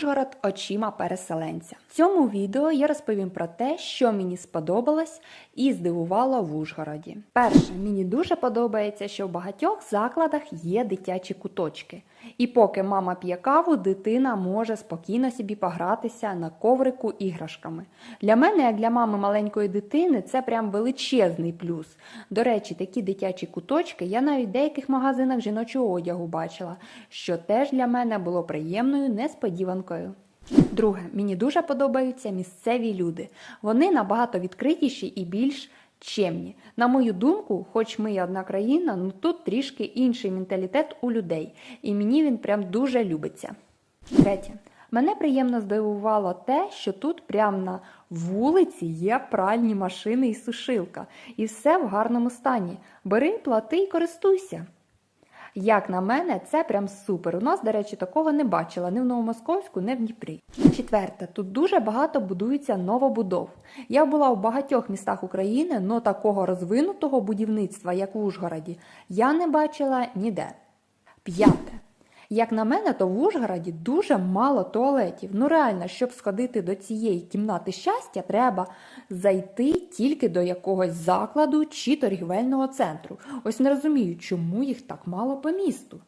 Ужгород очима переселенця. В цьому відео я розповім про те, що мені сподобалось і здивувало в Ужгороді. Перше, мені дуже подобається, що в багатьох закладах є дитячі куточки. І поки мама п'є каву, дитина може спокійно собі погратися на коврику іграшками. Для мене, як для мами маленької дитини, це прям величезний плюс. До речі, такі дитячі куточки я навіть в деяких магазинах жіночого одягу бачила, що теж для мене було приємною несподіванкою. Друге, мені дуже подобаються місцеві люди. Вони набагато відкритіші і більш чемні. На мою думку, хоч ми і одна країна, ну тут трішки інший менталітет у людей, і мені він прям дуже любиться. Третє. Мене приємно здивувало те, що тут прямо на вулиці є пральні машини і сушилка, і все в гарному стані. Бери, плати і користуйся. Як на мене, це прям супер. У нас, до речі, такого не бачила ні в Новомосковську, ні в Дніпрі. Четверте, тут дуже багато будується новобудов. Я була в багатьох містах України, але такого розвинутого будівництва, як в Ужгороді, я не бачила ніде. П'яте. Як на мене, то в Ужгороді дуже мало туалетів. Ну реально, щоб сходити до цієї кімнати щастя, треба зайти тільки до якогось закладу чи торгівельного центру. Ось не розумію, чому їх так мало по місту.